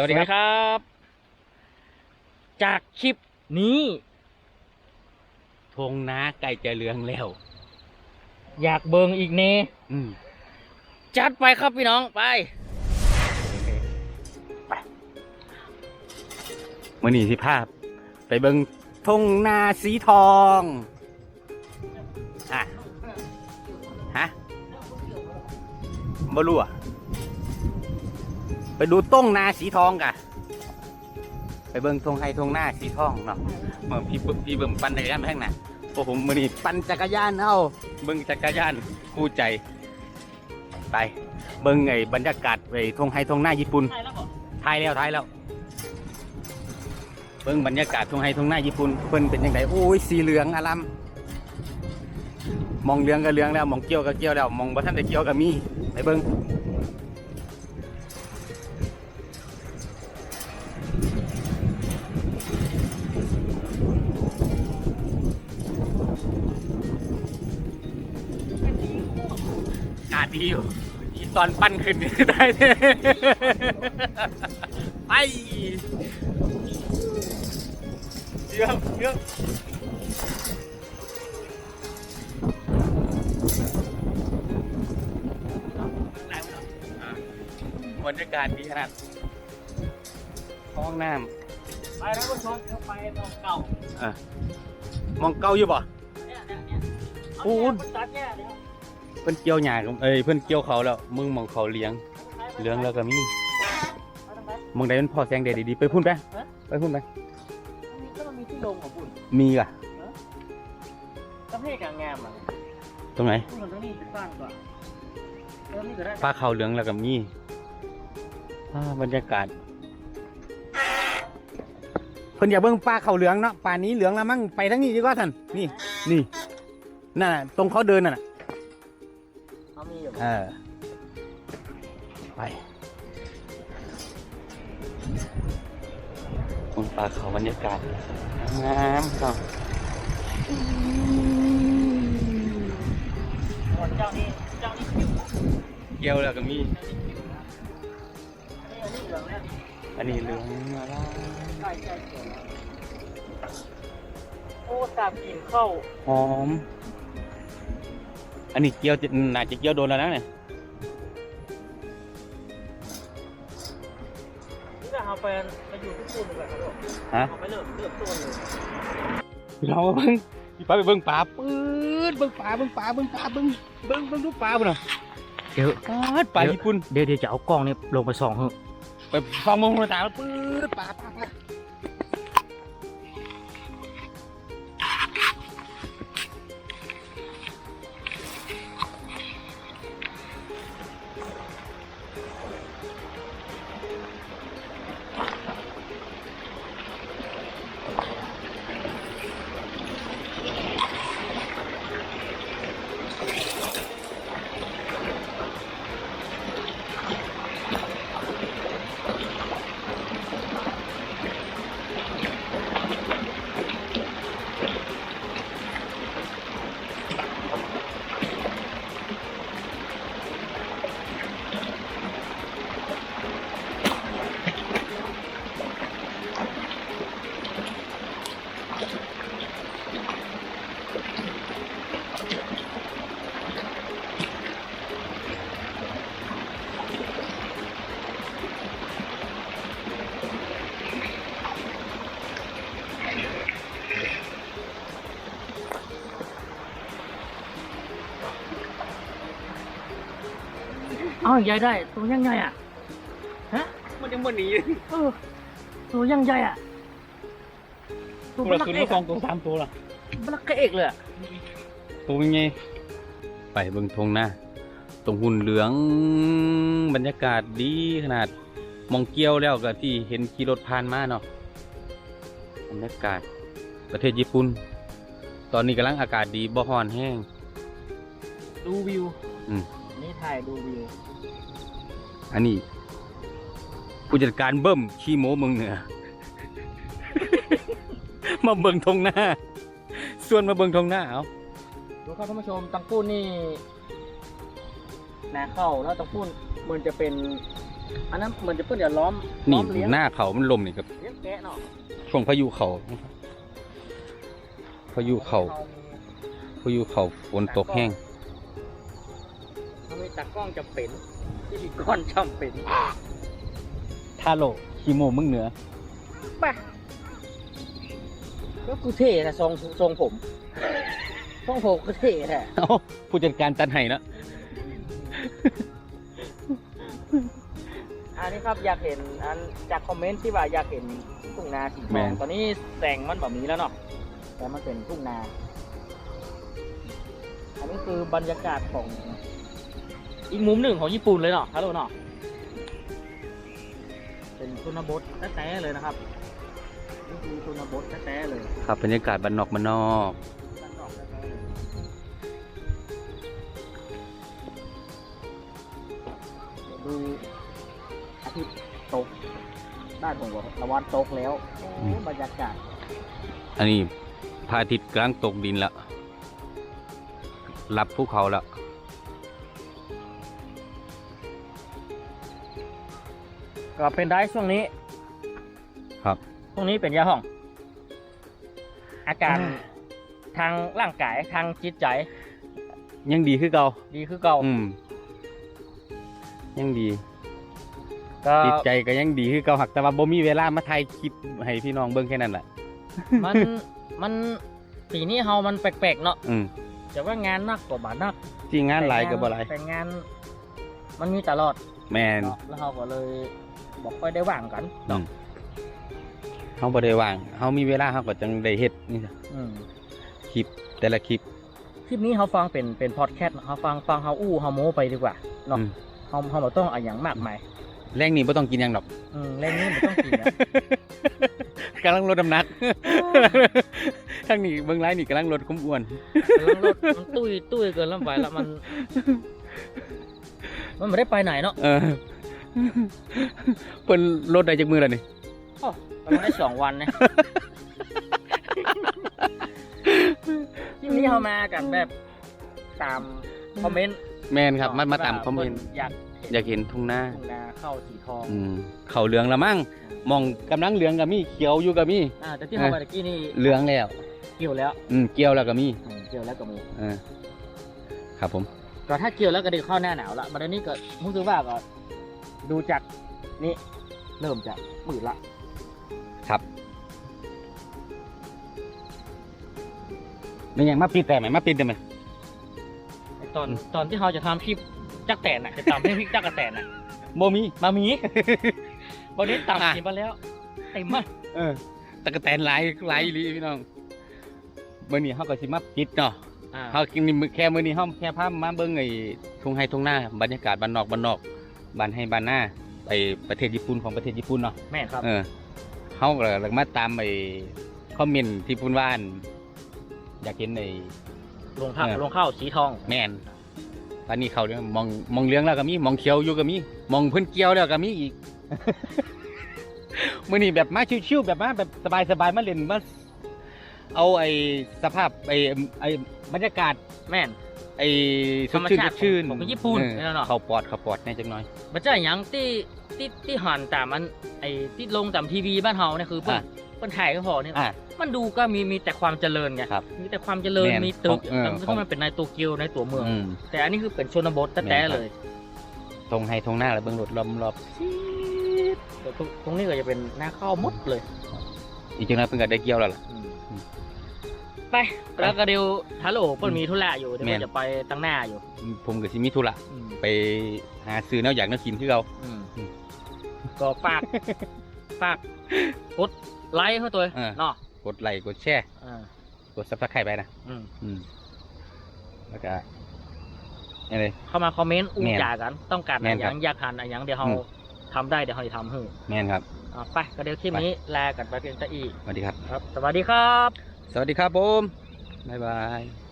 สวัสดีครับ จากคลิปนี้ทงนาใกล้จะเหลืองแล้ว อยากเบิงอีกเนอืมจัดไปครับพี่น้องไปมื่อนี้สิภาพ ไปเบิงทงนาสีทองอะฮะบ่รู้อะ ไปดูต้งนาสีทองกะไปเบิงทงไฮทงหน้าสีทองเนาะเมื่อพี่เบิ่งพี่เบิ่งปั่นจักรยานไปข้างหน้าพวกผมมื่อนี้ปั่นจักรยานเอาเบิงจักรยานคู่ใจ ไป เบิงไอ้บรรยากาศไอ้ทงไฮทงหน้าญี่ปุ่นใช่แล้วถ่ายแล้วถ่ายแล้ว เบิ่งบรรยากาศทงไฮทงหน้าญี่ปุ่นเพิ่นเป็นยังไงโอ้ยสีเหลืองอลัมมองเหลืองก็เหลืองแล้วมองเกี่ยวก็เกี่ยวแล้วมองบ่ทันได้เกี่ยวก็มีไปเบิ่ง ตอนปั้นขึ้นนี่ได้ไปเยอะเยอะบรรยากาศดีขนาดห้องน้ไปแล้วก็ชนเข้าไปมองเก่าำอะมองเก่าอยู่บ่เนี่ยเนี่ยเนี่ยโอ้โอ้ยตัดเนี่ยเดี๋ยว เพิ่นเกี่ยวหญ้ากับเอ้ยเพิ่นเกี่ยวเขาแล้ว มึงมองเขาเลี้ยงเหลืองแล้วก็มีเอาทำไมมองใดมันพอแสงแดดดีๆไปพุ่นไปฮะไปพุ่นไปมันมีก็มันมีที่ลงของคุณมีอะกระเพกอย่างงามอะตรงไหนคุณตรงนี้สั้นกว่าเออนี่ก็ได้ปลาเขาเหลืองแล้วก็มีอ่าบรรยากาศเพิ่นอย่าเบิ่งปลาเขาเหลืองเนาะป่านนี้เหลืองแล้วมั้งไปทั้งนี้ดีกว่าท่านนี่นี่นั่นน่ะตรงเขาเดินน่ะน่ะ เขามีอยู่เออ ไปคนปลาเขาบรรยากาศงามครับหมดเจ้านี้เจ้านี้ผิวเกี่ยวแล้วก็มี อันนี้อันนี้เหลืองแล้วอันนี้เหลืองมาแล้วใช่ใช่สวยโอ้ตามกลิ่นเข้าหอม อันนี้เกี่ยวจะน่าจะเกี่ยวโดนแล้วนะเนี่ยนี่ก็เอาไปไปอยู่ที่ปุ่นเลยครับผมฮะเอาไปเริ่มเริ่มต้นเลยเราเบิ่งพี่ป้าไปเบิ่งปลาปื๊ดเบิ่งปลาเบิ่งปลาเบิ่งปลาเบิ่งเบิ่งเบิ่งดูปลาพุ่นน่ะเดี๋ยวปลาดปลาญี่ปุ่นเดี๋ยวเดี๋ยวจะเอากล้องนี่ลงไปส่องเหอะไปฟังมองหัวตาปื๊ดปลาปลาปลา อาใหญ่ได้ ตัวยังไงอะมันยังบ่หนีเออตัวยังใหญ่อะตัวตัวบละลักตัวเอละกสองตัวสามตัวละบลักเอกเลยอะตัวเป็นไงไปเบิ่งทงหน้าตรงหุ่นเหลืองบรรยากาศดีขนาดมองเกี้ยวแล้วก็ที่เห็นขี่รถผ่านมาเนาะบรรยากาศประเทศญี่ปุ่น ตอนนี้กำลังอากาศดีบ่ฮ้อนแห้ง ดูวิวอืม นี่ถ่ายดูวิว อันนี้ ผู้จัดการเบิ้มขี้โม้เมืองเหนือ มาเบิ่งทงหน้า ส่วนมาเบิ่งทงหน้าเอาดูครับท่านผู้ชมตังปูนนี่นาเข้าแล้วตังปูนมันจะเป็น อันนั้นเหมือนจะเพิ่นเดี๋ยวล้อมนี่ล้อมเลี้ยงหน้าเขามันลมนี่ครับเลี้ยงแกะเนาะช่วงพายุเขาพายุเขาพายุเขาฝนตกแห้งเขามี ตากล้องจำเป็นพิธีกรจำเป็นทาโลคีโมมึงเหนือไปก็กูเท่นะทรงทรงผมทรงผมก็เท่แท้เอ้าผู้จัดการจันไห้เนอะอันนี้ครับอยากเห็นอันจากคอมเมนต์ที่ว่าอยากเห็นทุ่งนาสีทองตอนนี้แสงมันแบบนี้แล้วเนาะแต่มันเป็นทุ่งนา อันนี้คือบรรยากาศของ อีกมุมหนึ่งของญี่ปุ่นเลยเนาะฮัลโหลเนาะเป็นทุนบทแท้ๆเลยนะครับนี่คือทุนบทแท้ๆเลยครับบรรยากาศบ้านนอกบ้านนอกด้านนอกแท้ๆเลยเดี๋ยวดูอาทิตย์ตกด้านของตะวันตกแล้วโอ้บรรยากาศอันนี้พระอาทิตย์กลางตกดินแล้วรับภูเขาแล้ว ก็เป็นได้ช่วงนี้ครับช่วงนี้เป็นยาห้อง อาการอ่าทางร่างกายทางจิตใจ ยังดีคือเก่าดีคือเก่าอืมยังดีก็จิตใจก็ยังดีคือเก่าหักแต่ว่าบ่มีเวลามาถ่ายคลิปให้พี่น้องเบิ่งแค่นั้นแหละมันมันปีนี้เฮามันแปลกๆเนาะอืมแต่ว่างานนักกว่าบานักจริงงานหลายก็บ่หลายแต่งาน มันมีตลอด แม่นเนาะแล้วเฮาก็เลยบอกค่อยได้ว่างกันอืเนาะมเฮาบ่ได้ว่างเฮามีเวลาเฮาก็จังได้เฮ็ดนี่จ้ะอืมคลิปแต่ละคลิป คลิปนี้เฮาฟังเป็นเป็นพอดแคสต์เฮาฟังฟังเฮาอู้เฮาโม้ไปดีกว่าเนาะอืมเฮาเฮาบ่ต้องเอาหยังมากมายแรงนี้บ่ต้องกินหยังดอก อืมเล่นนี้บ่ต้องกินนะ กำลังลดน้ำหนักทางนี้เบิ่งไลน์นี่กำลังลดความอ้วน กำลังรถมันตุ้ยตุ้ยเกินลำไปแล้วมัน มันไม่ได้ไปไหนเนาะเออเพิ่นลดได้จากมือแล้วนี่ประมาณได้สองวันนะที่นี้เขามากันแบบตามคอมเมนต์แม่นครับมามาตามคอมเมนต์อยากอยากเห็นทุ่งนาทุ่งนาเข้าสีทองอืมเขาเหลืองละมั่งมองกำลังเหลืองก็มีเขียวอยู่ก็มีอ่าแต่ที่เขาไปตะกี้นี่เหลืองแล้ว เกี่ยวแล้ว อืมเกี่ยวแล้วก็มีอืมเกี่ยวแล้วก็มีเออครับผม ก็ถ้าเกี่ยวแล้วก็เดี๋ยวเข้าหน้าหนาวละมาเดี๋ยวนี้ก็มุ้งถือว่าก็ดูจากนี่เริ่มจะมืดละครับไม่ยังมาปิดแต่ไหมมาปิดได้ไหมตอนตอนที่เขาจะทำคลิปจักแตนน่ะจะทำให้พริกจักกระแตนน่ะโมมีมามีวันนี้ต่ำอะกินมาแล้วเต็มมากเออตะกะแตนหลายหลายอีหลีพี่น้องมื้อนี้เฮาก็สิมาปิดเนาะ อ่าเฮากินนี่มื้อแค่มื้อนี้เฮาแค่พามาเบิ่งไอ้ทุ่งไร่ทุ่งนาบรรยากาศบ้านนอกบ้านนอกบ้านให้บ้านนาไปประเทศญี่ปุ่นของประเทศญี่ปุ่นเนาะแม่ครับ เออเฮาก็เลยมาตามไอ้คอมเมนต์ที่พูดว่าอั่นอยากเห็นในลงข้าวเออ ลงข้าวสีทอง แม่นตอนนี้เขาเนี่ยมองมองเหลืองแล้วก็มีมองเขียวอยู่ก็มีมองเพิ่นเกี่ยวแล้วก็มีอีก มื้อนี้แบบมาชิวๆแบบมาแบบสบายๆมาเล่นมา เอาไอ้สภาพไอ้ไอ้บรรยากาศแม่น ไอ้สดชื่นธรรมชาสติดชื่นของของญี่ปุ่นเออนี่แหละเนาะ เข้าปอดเข้าปอดแน่จังหน่อย มันจะอย่างที่ที่ที่หันตามมันไอ้ที่ลงตามทีวีบ้านเฮาเนี่ยคือเพิ่นอะ เพิ่นถ่ายก็พอเนี่ยอะ มันดูก็มีมีแต่ความเจริญไงครับมีแต่ความเจริญแม่นมีตึกของเออแต่ของมันเป็นในโตเกียวในตัวเมือง อืม แต่อันนี้คือเป็นชนบทแม่แท้นๆครับ เลยทงให้ทงหน้าแล้วเบิ่งรถล้อมรอบแต่ตรงตรงนี้ก็จะเป็นหน้าเข้าวหมดเลย อีกจังหน่อยเพิ่นก็ได้เกี่ยวแล้วล่ะอืมอืม ไป แล้วก็เดี๋ยวฮัลโหลเพิ่นมีธุระอยู่เดี๋ยวแม่นเพิ่นจะไปตั้งหน้าอยู่ผมก็สิมีธุระอืมไปหาซื้อแนวอยากแนวกินคือเรา อืมอืมก็ฝากฝากกดไลค์เขาตัวเออ เนาะกดไลค์กดแชร์อ่ากดซับสไครต์ไปนะอืมอืมแล้วก็อะไร เข้ามาคอมเมนต์อู้แม่นจากัน ต้องการแม่อะนไรคอรับย่างอยากหันอะไรอย่างเดี๋ยวเราอืม ทำได้เดี๋ยวเราจะทำให้แม่นครับ อ่าไปก็เดี๋ยวคลิปนี้ลากันไปเพียงแต่อีกสวัสดีครับ ครับ สวัสดีครับ สวัสดีครับผมบ๊ายบาย